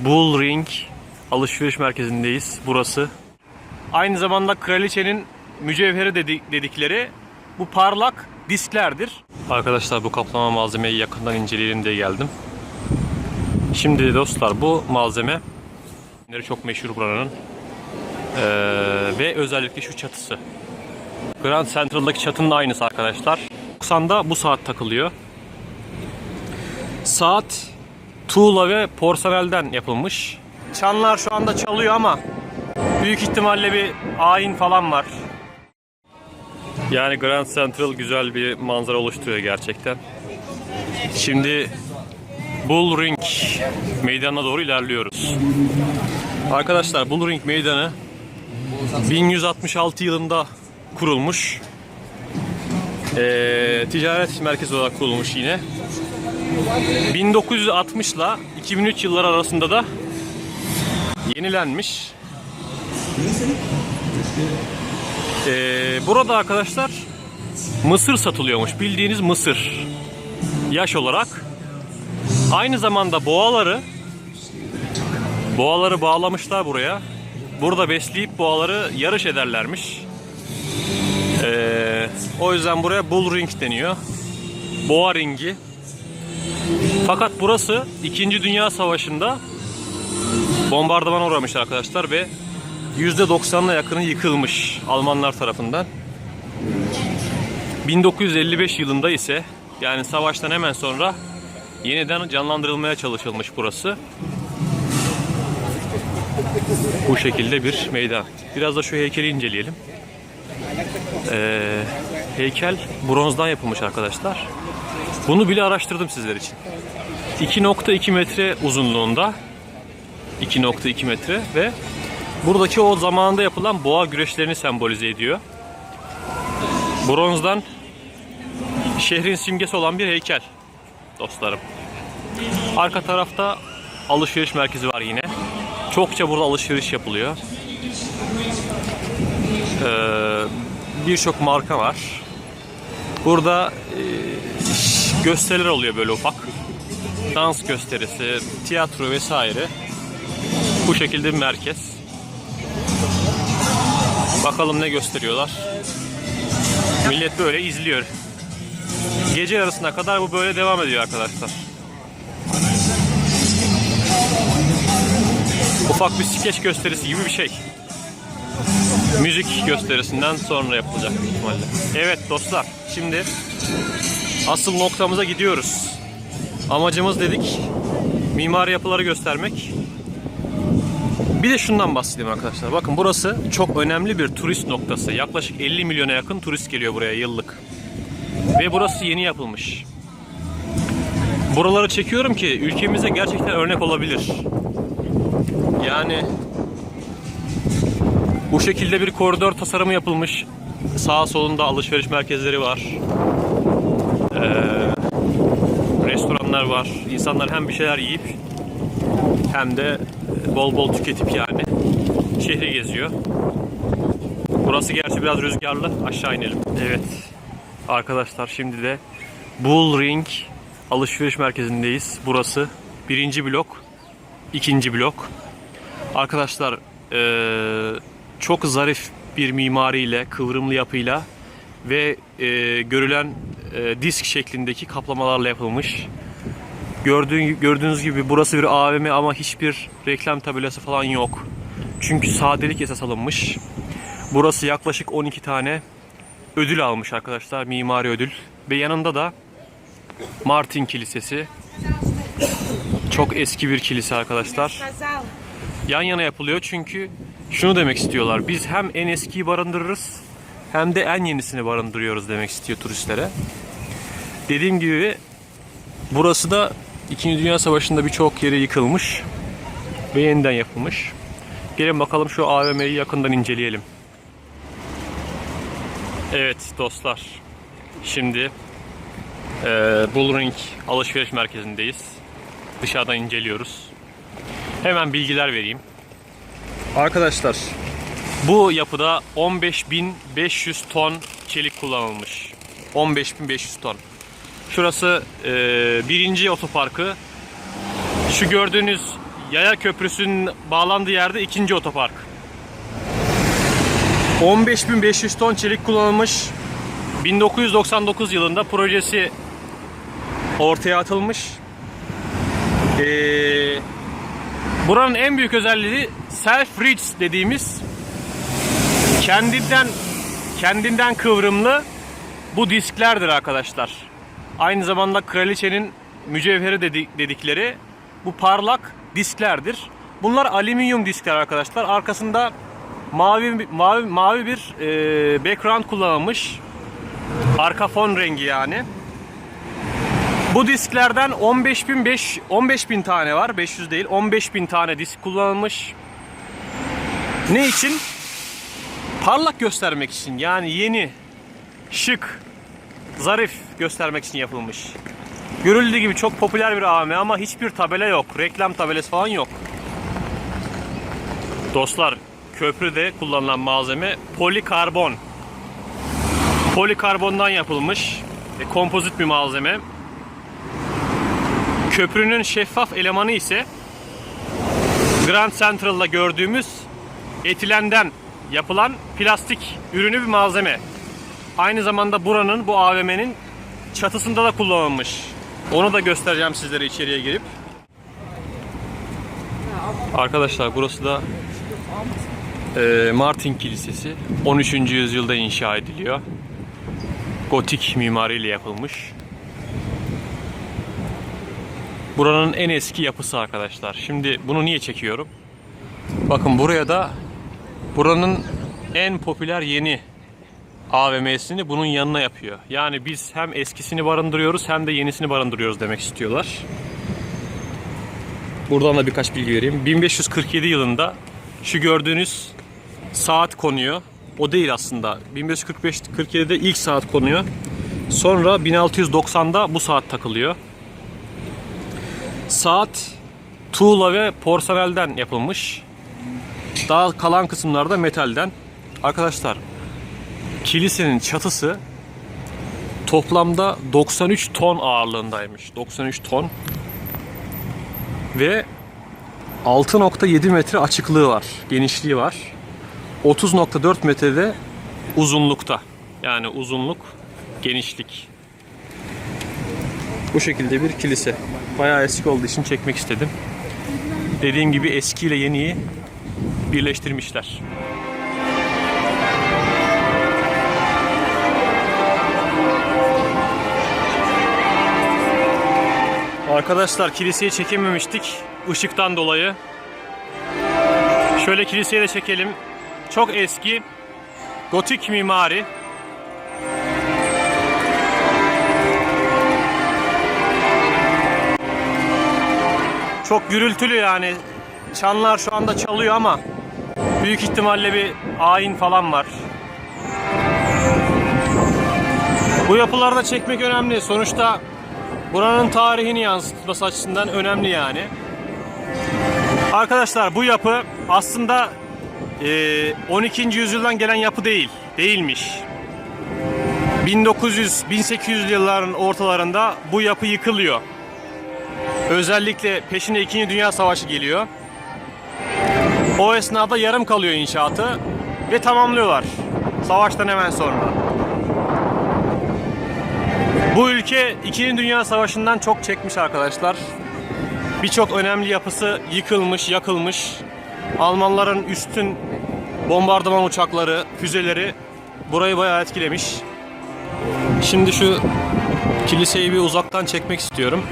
Bull Ring alışveriş merkezindeyiz burası. Aynı zamanda kraliçenin mücevheri dedik, dedikleri bu parlak disklerdir. Arkadaşlar bu kaplama malzemeyi yakından inceleyelim diye geldim. Şimdi dostlar bu malzeme çok meşhur buranın Ee, ve özellikle şu çatısı. Grand Central'daki çatının aynısı arkadaşlar. 90'da bu saat takılıyor. Saat tuğla ve porselenden yapılmış. Çanlar şu anda çalıyor ama büyük ihtimalle bir ayin falan var. Yani Grand Central güzel bir manzara oluşturuyor gerçekten. Şimdi Bull Ring meydanına doğru ilerliyoruz. Arkadaşlar Bull Ring meydanı 1166 yılında kurulmuş. Ee, ticaret merkezi olarak kurulmuş yine. 1960 ile 2003 yılları arasında da yenilenmiş. Ee, burada arkadaşlar mısır satılıyormuş. Bildiğiniz mısır. Yaş olarak. Aynı zamanda boğaları boğaları bağlamışlar buraya. Burada besleyip boğaları yarış ederlermiş. Ee, o yüzden buraya bull ring deniyor. Boğa ringi. Fakat burası 2. Dünya Savaşı'nda bombardımana uğramış arkadaşlar ve %90'ına yakını yıkılmış Almanlar tarafından. 1955 yılında ise yani savaştan hemen sonra yeniden canlandırılmaya çalışılmış burası. Bu şekilde bir meydan. Biraz da şu heykeli inceleyelim. Ee, heykel bronzdan yapılmış arkadaşlar. Bunu bile araştırdım sizler için. 2.2 metre uzunluğunda 2.2 metre ve buradaki o zamanında yapılan boğa güreşlerini sembolize ediyor. Bronzdan şehrin simgesi olan bir heykel dostlarım. Arka tarafta alışveriş merkezi var yine. Çokça burada alışveriş yapılıyor. Ee, Birçok marka var. Burada e, gösteriler oluyor böyle ufak. Dans gösterisi, tiyatro vesaire. Bu şekilde bir merkez. Bakalım ne gösteriyorlar. Millet böyle izliyor. Gece yarısına kadar bu böyle devam ediyor arkadaşlar. Ufak bir skeç gösterisi gibi bir şey. Müzik gösterisinden sonra yapılacak ihtimalle. Evet dostlar, şimdi asıl noktamıza gidiyoruz. Amacımız dedik mimari yapıları göstermek. Bir de şundan bahsedeyim arkadaşlar. Bakın burası çok önemli bir turist noktası. Yaklaşık 50 milyona yakın turist geliyor buraya yıllık. Ve burası yeni yapılmış. Buraları çekiyorum ki ülkemize gerçekten örnek olabilir. Yani bu şekilde bir koridor tasarımı yapılmış. Sağ solunda alışveriş merkezleri var. Ee, restoranlar var. İnsanlar hem bir şeyler yiyip hem de bol bol tüketip yani şehri geziyor. Burası gerçi biraz rüzgarlı. Aşağı inelim. Evet. Arkadaşlar şimdi de Bull Ring alışveriş merkezindeyiz. Burası birinci blok, ikinci blok. Arkadaşlar eee, çok zarif bir mimariyle, kıvrımlı yapıyla ve eee, görülen eee, disk şeklindeki kaplamalarla yapılmış. Gördüğün, gördüğünüz gibi burası bir AVM ama hiçbir reklam tabelası falan yok. Çünkü sadelik esas alınmış. Burası yaklaşık 12 tane ödül almış arkadaşlar. Mimari ödül. Ve yanında da Martin Kilisesi. Çok eski bir kilise arkadaşlar. Yan yana yapılıyor çünkü şunu demek istiyorlar. Biz hem en eskiyi barındırırız hem de en yenisini barındırıyoruz demek istiyor turistlere. Dediğim gibi burası da 2. Dünya Savaşı'nda birçok yeri yıkılmış ve yeniden yapılmış. Gelin bakalım şu AVM'yi yakından inceleyelim. Evet dostlar. Şimdi eee Bullring alışveriş merkezindeyiz. Dışarıdan inceliyoruz. Hemen bilgiler vereyim. Arkadaşlar bu yapıda 15.500 ton çelik kullanılmış. 15.500 ton. Şurası eee, birinci otoparkı. Şu gördüğünüz Yaya Köprüsü'nün bağlandığı yerde ikinci otopark. 15.500 ton çelik kullanılmış. 1999 yılında projesi ortaya atılmış. Ee, buranın en büyük özelliği self reach dediğimiz kendinden kendinden kıvrımlı bu disklerdir arkadaşlar. Aynı zamanda kraliçenin mücevheri dedik, dedikleri bu parlak disklerdir. Bunlar alüminyum diskler arkadaşlar. Arkasında mavi mavi mavi bir e, background kullanılmış. Arka fon rengi yani. Bu disklerden 15.000 15.000 tane var. 500 değil. 15.000 tane disk kullanılmış. Ne için? Parlak göstermek için. Yani yeni, şık, zarif göstermek için yapılmış. Görüldüğü gibi çok popüler bir AVM ama hiçbir tabela yok. Reklam tabelası falan yok. Dostlar, köprüde kullanılan malzeme polikarbon. Polikarbondan yapılmış e, kompozit bir malzeme. Köprünün şeffaf elemanı ise Grand Central'da gördüğümüz etilenden yapılan plastik ürünü bir malzeme. Aynı zamanda buranın bu AVM'nin çatısında da kullanılmış. Onu da göstereceğim sizlere içeriye girip. Arkadaşlar burası da e, Martin Kilisesi. 13. yüzyılda inşa ediliyor. Gotik mimariyle yapılmış. Buranın en eski yapısı arkadaşlar. Şimdi bunu niye çekiyorum? Bakın buraya da buranın en popüler yeni AVM'sini bunun yanına yapıyor. Yani biz hem eskisini barındırıyoruz hem de yenisini barındırıyoruz demek istiyorlar. Buradan da birkaç bilgi vereyim. 1547 yılında şu gördüğünüz saat konuyor. O değil aslında. 1545-47'de ilk saat konuyor. Sonra 1690'da bu saat takılıyor. Saat tuğla ve porselenden yapılmış. Daha kalan kısımlarda metalden. Arkadaşlar kilisenin çatısı toplamda 93 ton ağırlığındaymış. 93 ton. Ve 6.7 metre açıklığı var. Genişliği var. 30.4 metrede uzunlukta. Yani uzunluk, genişlik. Bu şekilde bir kilise. Bayağı eski olduğu için çekmek istedim. Dediğim gibi eski ile yeniyi birleştirmişler. Arkadaşlar kiliseyi çekememiştik ışıktan dolayı. Şöyle kiliseyi de çekelim. Çok eski gotik mimari. Çok gürültülü yani. Çanlar şu anda çalıyor ama büyük ihtimalle bir ayin falan var. Bu yapıları da çekmek önemli. Sonuçta buranın tarihini yansıtması açısından önemli yani. Arkadaşlar bu yapı aslında e, 12. yüzyıldan gelen yapı değil. Değilmiş. 1900-1800 yılların ortalarında bu yapı yıkılıyor. Özellikle peşine 2. Dünya Savaşı geliyor. O esnada yarım kalıyor inşaatı ve tamamlıyorlar. Savaştan hemen sonra. Bu ülke 2. Dünya Savaşı'ndan çok çekmiş arkadaşlar. Birçok önemli yapısı yıkılmış, yakılmış. Almanların üstün bombardıman uçakları, füzeleri burayı bayağı etkilemiş. Şimdi şu kiliseyi bir uzaktan çekmek istiyorum.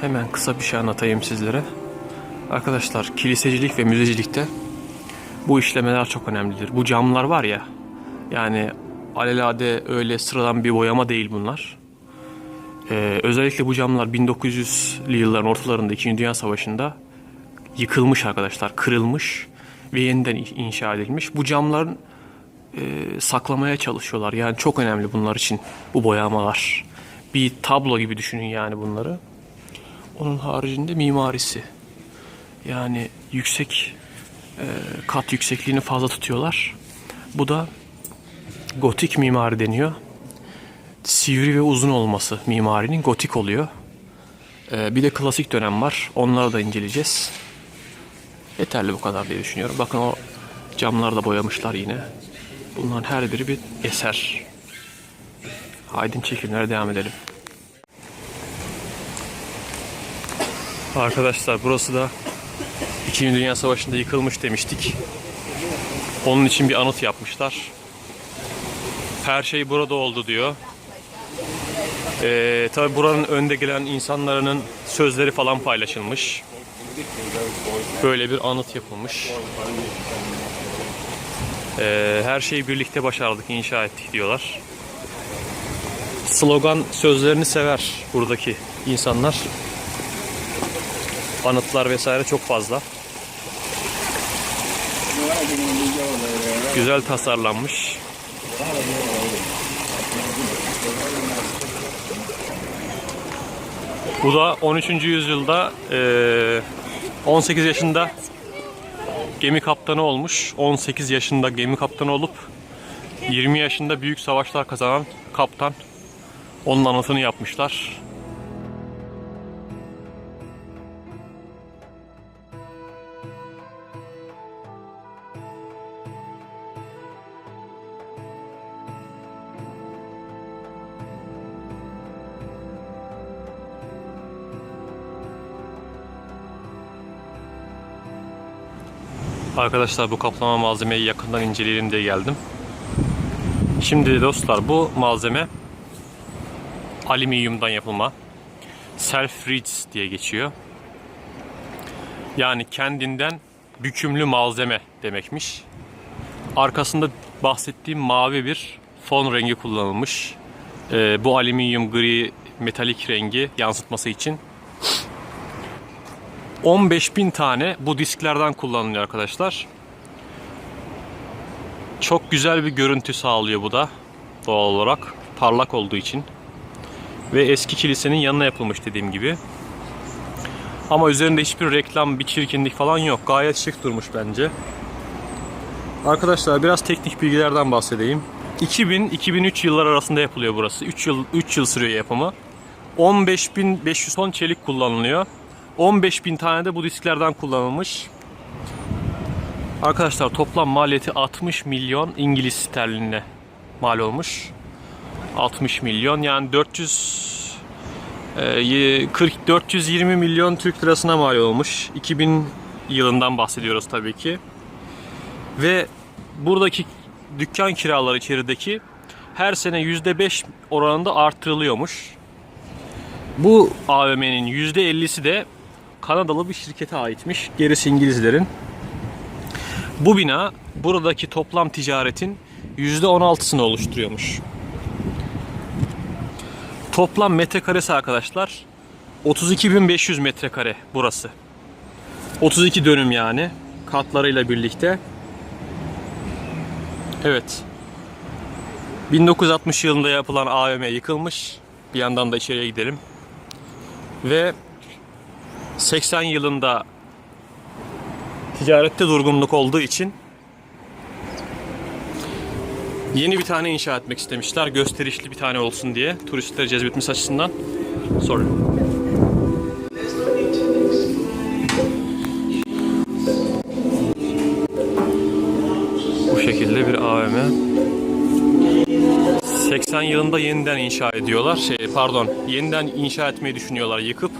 Hemen kısa bir şey anlatayım sizlere. Arkadaşlar kilisecilik ve müzecilikte bu işlemeler çok önemlidir. Bu camlar var ya yani alelade öyle sıradan bir boyama değil bunlar. Ee, özellikle bu camlar 1900'lü yılların ortalarında 2. Dünya Savaşı'nda yıkılmış arkadaşlar, kırılmış ve yeniden inşa edilmiş. Bu camların e, saklamaya çalışıyorlar. Yani çok önemli bunlar için bu boyamalar. Bir tablo gibi düşünün yani bunları. Onun haricinde mimarisi. Yani yüksek e, kat yüksekliğini fazla tutuyorlar. Bu da gotik mimari deniyor. Sivri ve uzun olması mimarinin gotik oluyor. E, bir de klasik dönem var. Onları da inceleyeceğiz. Yeterli bu kadar diye düşünüyorum. Bakın o camları da boyamışlar yine. Bunların her biri bir eser. Haydin çekimlere devam edelim. Arkadaşlar burası da İkinci Dünya Savaşı'nda yıkılmış demiştik. Onun için bir anıt yapmışlar. Her şey burada oldu diyor. Ee, tabi buranın önde gelen insanların sözleri falan paylaşılmış. Böyle bir anıt yapılmış. Ee, her şeyi birlikte başardık, inşa ettik diyorlar. Slogan sözlerini sever buradaki insanlar. Anıtlar vesaire çok fazla. Güzel tasarlanmış. Bu da 13. yüzyılda eee, 18 yaşında gemi kaptanı olmuş. 18 yaşında gemi kaptanı olup 20 yaşında büyük savaşlar kazanan kaptan. Onun anıtını yapmışlar. Arkadaşlar bu kaplama malzemeyi yakından inceleyelim diye geldim. Şimdi dostlar bu malzeme alüminyumdan yapılma. Self rigs diye geçiyor. Yani kendinden bükümlü malzeme demekmiş. Arkasında bahsettiğim mavi bir fon rengi kullanılmış. Ee, bu alüminyum gri metalik rengi yansıtması için 15.000 tane bu disklerden kullanılıyor arkadaşlar. Çok güzel bir görüntü sağlıyor bu da doğal olarak parlak olduğu için. Ve eski kilisenin yanına yapılmış dediğim gibi. Ama üzerinde hiçbir reklam, bir çirkinlik falan yok. Gayet şık durmuş bence. Arkadaşlar biraz teknik bilgilerden bahsedeyim. 2000-2003 yıllar arasında yapılıyor burası. 3 yıl 3 yıl sürüyor yapımı. 15.500 ton çelik kullanılıyor. 15.000 tane de bu disklerden kullanılmış. Arkadaşlar toplam maliyeti 60 milyon İngiliz sterlinine mal olmuş. 60 milyon yani 400 e, 40 420 milyon Türk lirasına mal olmuş. 2000 yılından bahsediyoruz tabii ki. Ve buradaki dükkan kiraları içerideki her sene %5 oranında artırılıyormuş. Bu AVM'nin %50'si de Kanadalı bir şirkete aitmiş. Gerisi İngilizlerin. Bu bina buradaki toplam ticaretin %16'sını oluşturuyormuş. Toplam metrekaresi arkadaşlar 32.500 metrekare burası. 32 dönüm yani katlarıyla birlikte. Evet. 1960 yılında yapılan AVM yıkılmış. Bir yandan da içeriye gidelim. Ve 80 yılında ticarette durgunluk olduğu için yeni bir tane inşa etmek istemişler. Gösterişli bir tane olsun diye. Turistleri cezbetmesi açısından. Sorry. Bu şekilde bir AVM. 80 yılında yeniden inşa ediyorlar. Şey, pardon, yeniden inşa etmeyi düşünüyorlar yıkıp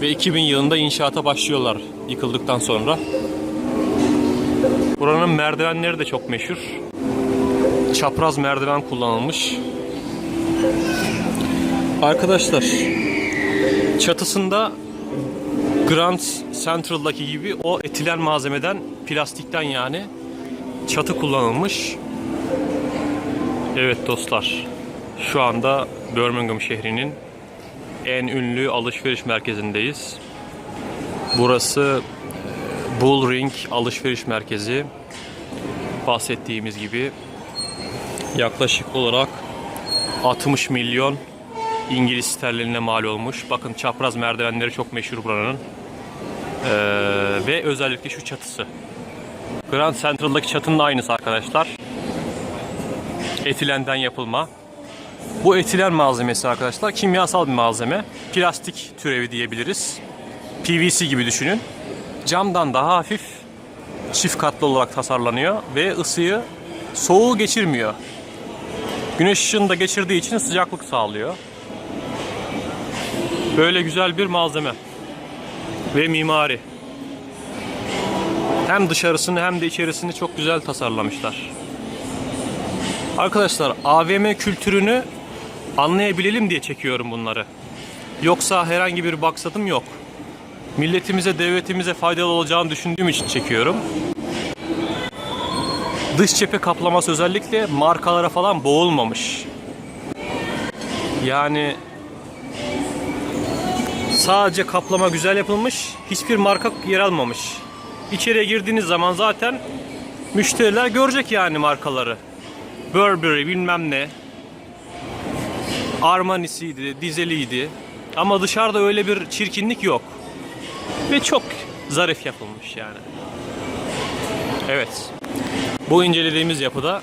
ve 2000 yılında inşaata başlıyorlar yıkıldıktan sonra. Buranın merdivenleri de çok meşhur. Çapraz merdiven kullanılmış. Arkadaşlar çatısında Grand Central'daki gibi o etilen malzemeden, plastikten yani çatı kullanılmış. Evet dostlar, şu anda Birmingham şehrinin en ünlü alışveriş merkezindeyiz. Burası e, Bull Ring alışveriş merkezi. Bahsettiğimiz gibi yaklaşık olarak 60 milyon İngiliz sterlinine mal olmuş. Bakın çapraz merdivenleri çok meşhur buranın. Ee, ve özellikle şu çatısı. Grand Central'daki çatının aynısı arkadaşlar. Etilenden yapılma. Bu etilen malzemesi arkadaşlar kimyasal bir malzeme. Plastik türevi diyebiliriz. PVC gibi düşünün. Camdan daha hafif çift katlı olarak tasarlanıyor ve ısıyı soğuğu geçirmiyor. Güneş ışığını da geçirdiği için sıcaklık sağlıyor. Böyle güzel bir malzeme ve mimari. Hem dışarısını hem de içerisini çok güzel tasarlamışlar. Arkadaşlar AVM kültürünü anlayabilelim diye çekiyorum bunları. Yoksa herhangi bir maksadım yok. Milletimize, devletimize faydalı olacağını düşündüğüm için çekiyorum. Dış cephe kaplaması özellikle markalara falan boğulmamış. Yani sadece kaplama güzel yapılmış, hiçbir marka yer almamış. İçeriye girdiğiniz zaman zaten müşteriler görecek yani markaları. Burberry bilmem ne. Armani'siydi, Dizeli'ydi. Ama dışarıda öyle bir çirkinlik yok. Ve çok zarif yapılmış yani. Evet. Bu incelediğimiz yapıda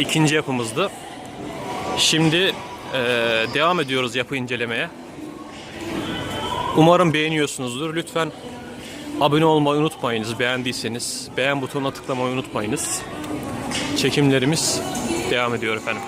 ikinci yapımızdı. Şimdi eee, devam ediyoruz yapı incelemeye. Umarım beğeniyorsunuzdur. Lütfen abone olmayı unutmayınız beğendiyseniz. Beğen butonuna tıklamayı unutmayınız. Çekimlerimiz devam ediyor efendim.